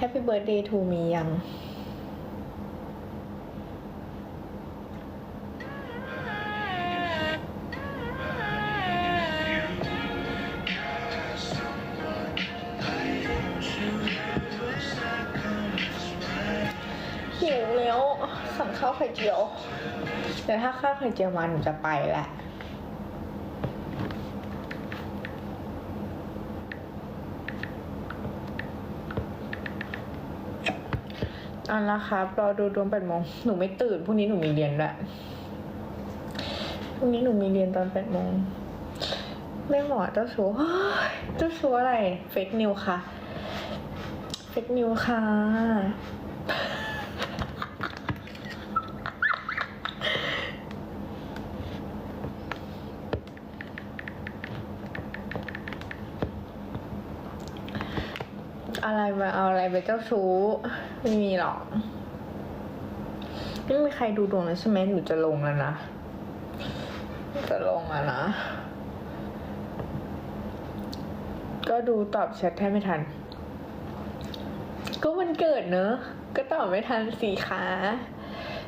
Happy birthday to me ยัง หิวแล้วสั่งข้าวไข่เจียว แต่ถ้าข้าวไข่เจียวมาหนูจะไปแหละ เอันละครับรอดูดวงแปดโมงหนูไม่ตื่นพรุ่งนี้หนูมีเรียนแหละพรุ่งนี้หนูมีเรียนตอนแปดโมงแม่หมอเจ้าชู้เฮ้ยเจ้าชู้อะไร เฟกนิวค่ะ เฟกนิวค่ะ อะไรมาเอาอะไรไปเจ้าชู้ ไม่มีหรอกไม่มีใครดูดวงแล้วใช่ไหมหนูจะลงแล้วนะจะลงแล้วนะ ก็ดูตอบแชทแทบไม่ทัน ก็มันเกิดเนอะ ก็ตอบไม่ทันสีขา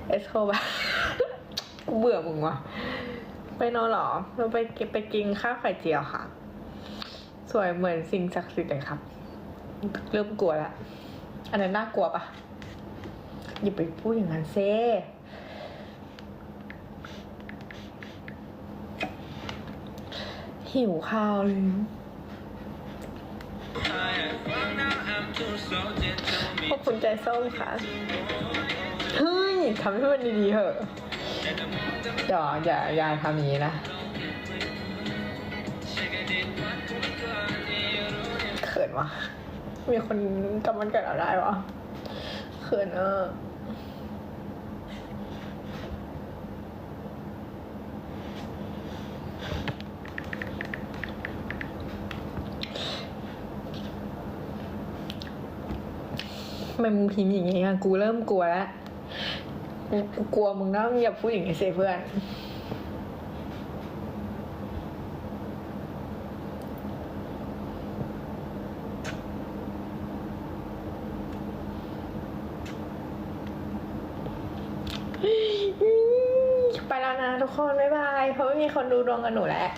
เอสโคบากูเบื่อมึงว่ะ ไปนอนหรอ เราไปไปกินข้าวไข่เจียวค่ะ สวยเหมือนสิ่งศักดิ์สิทธิ์เลยครับ เริ่มกลัวละ อันนั้นน่ากลัวปะอย่าไปพูดอย่างนั้นเซ่หิวข้าวเลยขอบคุณใจส้มค่ะ เฮ้ยทำให้มันดีๆเถอะอย่าอย่าอย่าทำอย่างนี้นะเขินวะ มีคนจำมันเกิดเราได้วะเขินเออทำไมมึงพิมพ์อย่างงี้อะกูเริ่มกลัวแล้วกูกลัวมึงนะมึงอย่าพูดอย่างนี้สิเพื่อน ไปแล้วนะทุกคน บ๊ายบาย เพราะไม่มีคนดูดวงกับหนูแล้ว